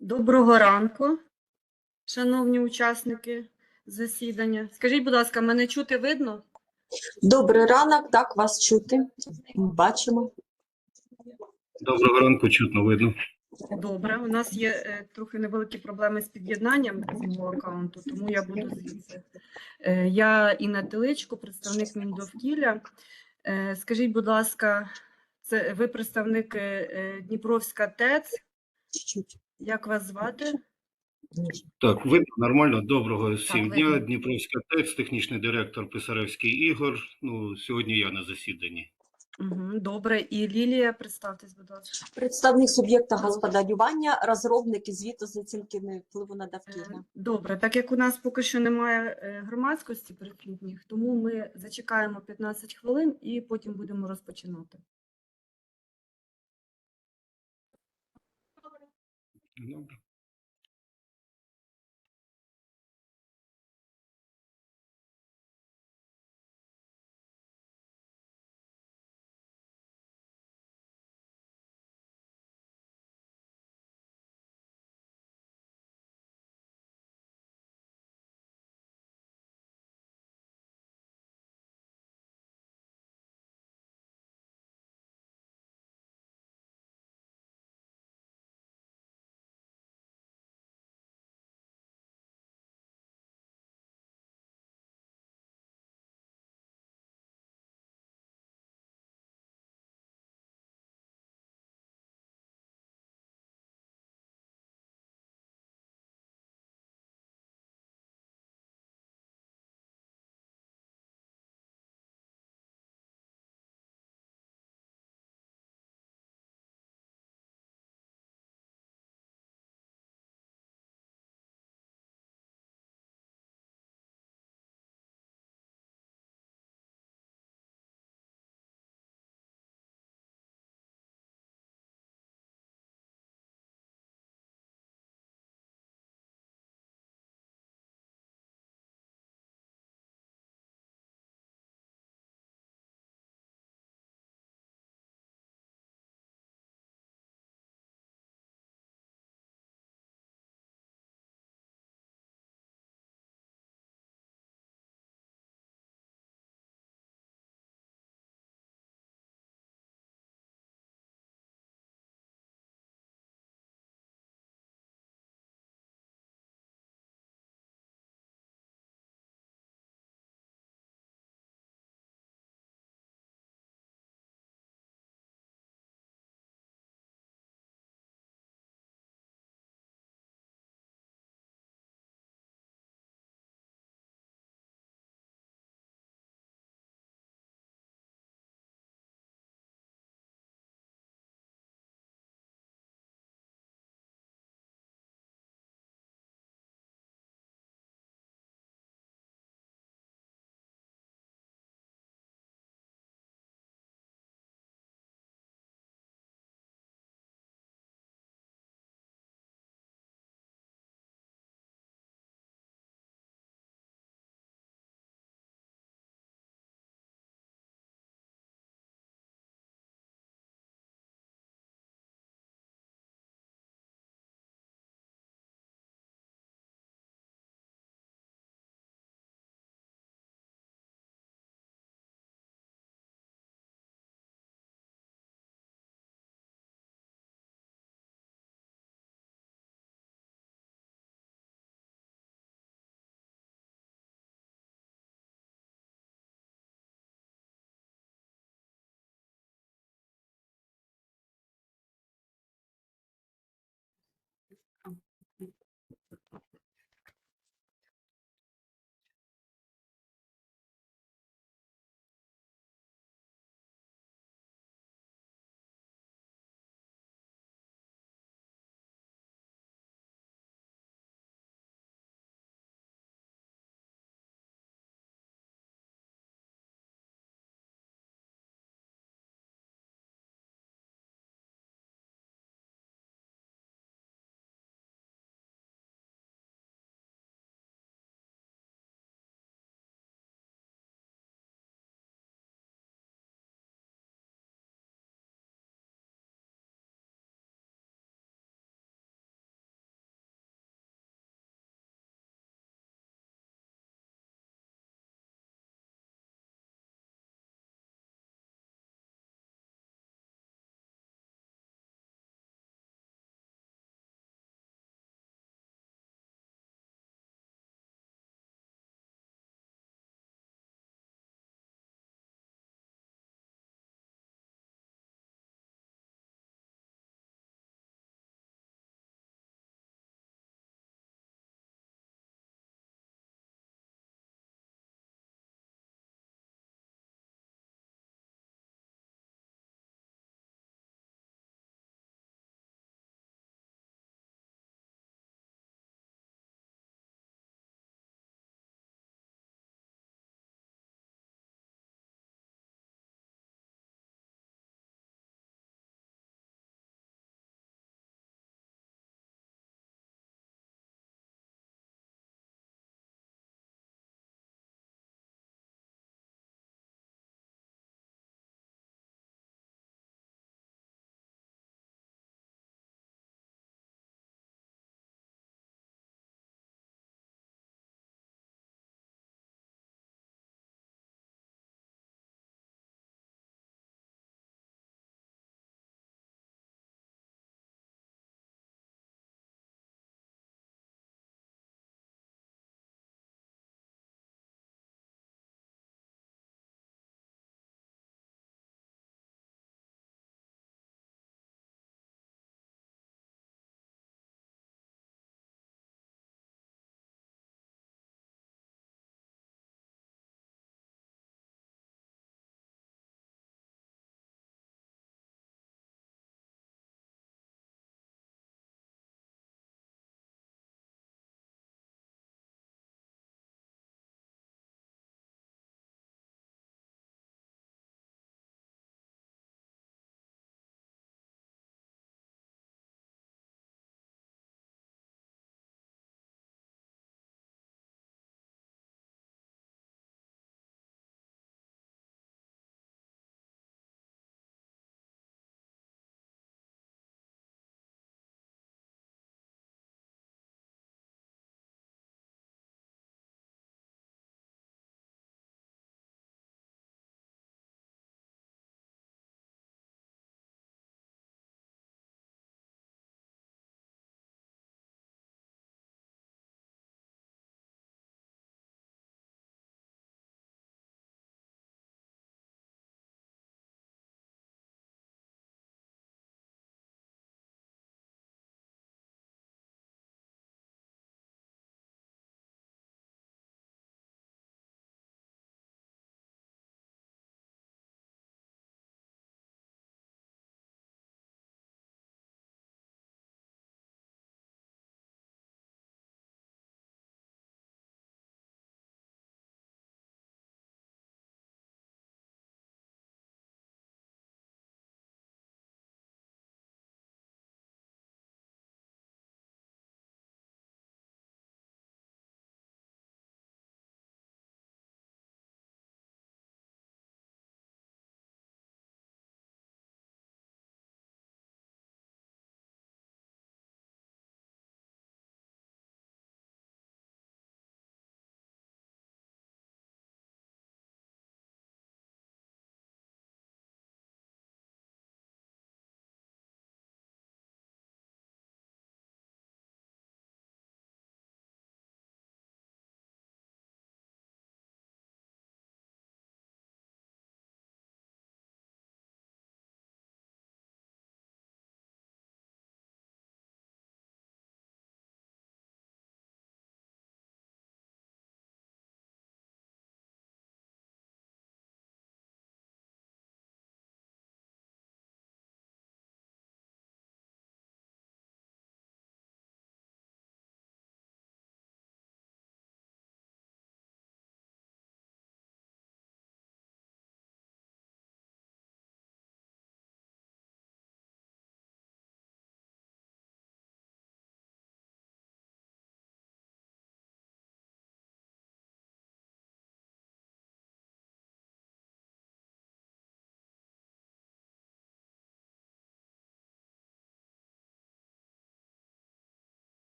Доброго ранку, шановні учасники засідання. Скажіть, будь ласка, мене чути видно? Добрий ранок, так, вас чути. Бачимо. Доброго ранку, чутно видно. Добре, у нас є е, трохи невеликі проблеми з під'єднанням з мого аккаунту, тому я буду звідси. Е, я Інна Теличко, представник Міндовкілля. Е, скажіть, будь ласка, це ви представник е, Дніпровська ТЕЦ. Як вас звати? Так, видно нормально. Доброго всім видно. дня. Дніпровська ТЕЦ, технічний директор Писаревський Ігор. Ну, сьогодні я на засіданні. Угу, добре, і Лілія, представтесь, будь ласка. Представник суб'єкта господарювання, розробники звіту з оцінки впливу на довкілля. Е, Добре, так як у нас поки що немає е, громадськості присутніх, тому ми зачекаємо 15 хвилин і потім будемо розпочинати. Добре.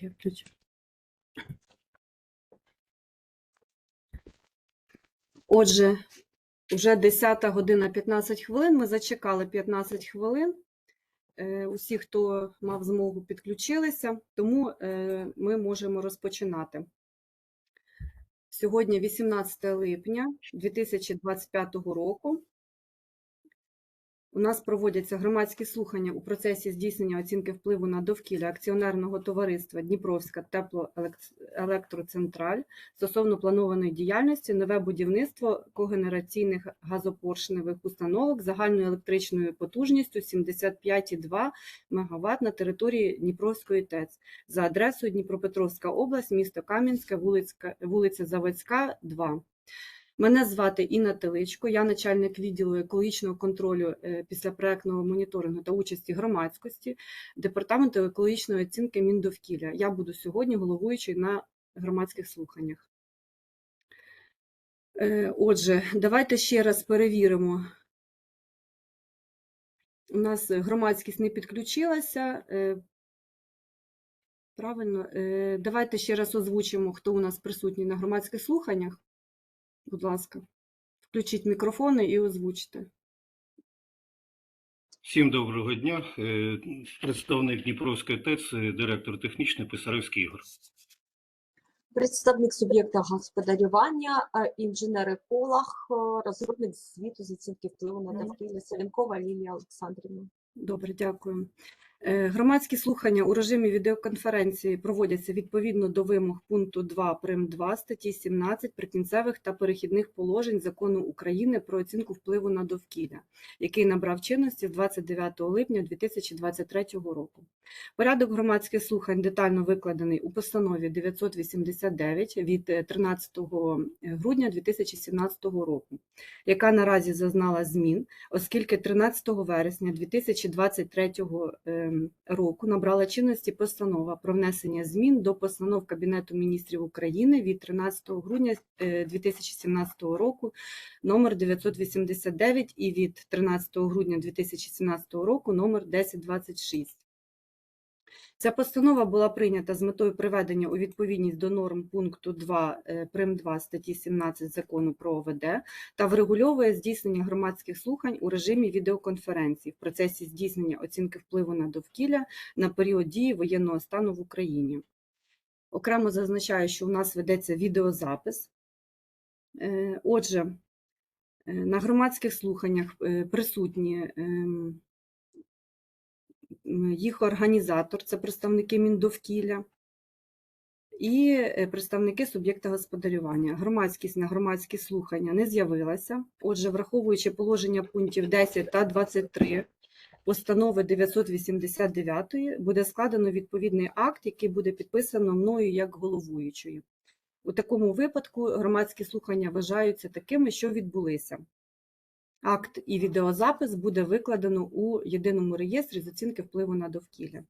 Я включу. Отже, вже 10 година 15 хвилин. Ми зачекали 15 хвилин. Е, Усі, хто мав змогу, підключилися, тому е, ми можемо розпочинати. Сьогодні 18 липня 2025 року. У нас проводяться громадські слухання у процесі здійснення оцінки впливу на довкілля акціонерного товариства Дніпровська теплоелектроцентраль стосовно планованої діяльності нове будівництво когенераційних газопоршневих установок загальною електричною потужністю 75,2 МВт на території Дніпровської ТЕЦ за адресою Дніпропетровська область, місто Кам'янське, вулиця, Заводська, 2. Мене звати Інна Теличко, я начальник відділу екологічного контролю е, після проектного моніторингу та участі громадськості Департаменту екологічної оцінки Міндовкілля. Я буду сьогодні головуючою на громадських слуханнях. Е, Отже, давайте ще раз перевіримо. У нас громадськість не підключилася. е, Правильно, давайте ще раз озвучимо, хто у нас присутній на громадських слуханнях. Будь ласка, включіть мікрофони і озвучте. Всім доброго дня. Е, Представник Дніпровської ТЕЦ, директор технічний Писаревський Ігор. Представник суб'єкта господарювання, е, інженер еколог, е, розробник звіту з оцінки впливу на довкілля Селенкова Лілія Олександрівна. Добре, дякую. Е, Громадські слухання у режимі відеоконференції проводяться відповідно до вимог пункту 2 прим. 2 статті 17 прикінцевих та перехідних положень Закону України про оцінку впливу на довкілля, який набрав чинності з 29 липня 2023 року. Порядок громадських слухань детально викладений у постанові 989 від е, 13 грудня 2017 року, яка наразі зазнала змін оскільки 13 вересня 2023 ем, року набрала чинності постанова про внесення змін до постанов Кабінету міністрів України від 13 грудня е, 2017 року номер 989 і від 13 грудня 2017 року номер 1026. Ця постанова була прийнята з метою приведення у відповідність до норм пункту 2 е, прим. 2 статті 17 закону про ОВД та врегульовує здійснення громадських слухань у режимі відеоконференцій в процесі здійснення оцінки впливу на довкілля на період дії воєнного стану в Україні. Окремо зазначаю, що у нас ведеться відеозапис. Е, Отже, е, на громадських слуханнях присутні ем, їх організатор, це представники Міндовкілля, і е, представники суб'єкта господарювання. Громадськість на громадські слухання не з'явилася. Отже, враховуючи положення пунктів 10 та 23 постанови 989, буде складено відповідний акт, який буде підписано мною як головуючою. У такому випадку громадські слухання вважаються такими, що відбулися. Акт і відеозапис буде викладено у єдиному реєстрі з оцінки впливу на довкілля.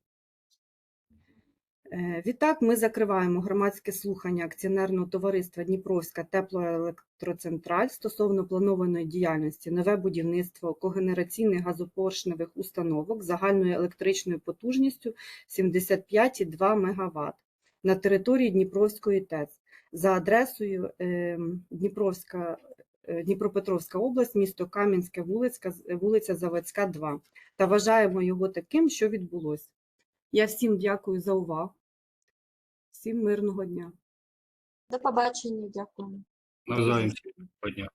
Е, Відтак, ми закриваємо громадське слухання акціонерного товариства Дніпровська теплоелектроцентраль стосовно планованої діяльності нове будівництво когенераційних газопоршневих установок загальною електричною потужністю 75,2 МВт на території Дніпровської ТЕЦ за адресою е, Дніпровська, Дніпропетровська область, місто Кам'янське, вулиця, вулиця Заводська, 2. Та вважаємо його таким, що відбулося. Я всім дякую за увагу. Всім мирного дня. До побачення, дякую. Навзаєм дня.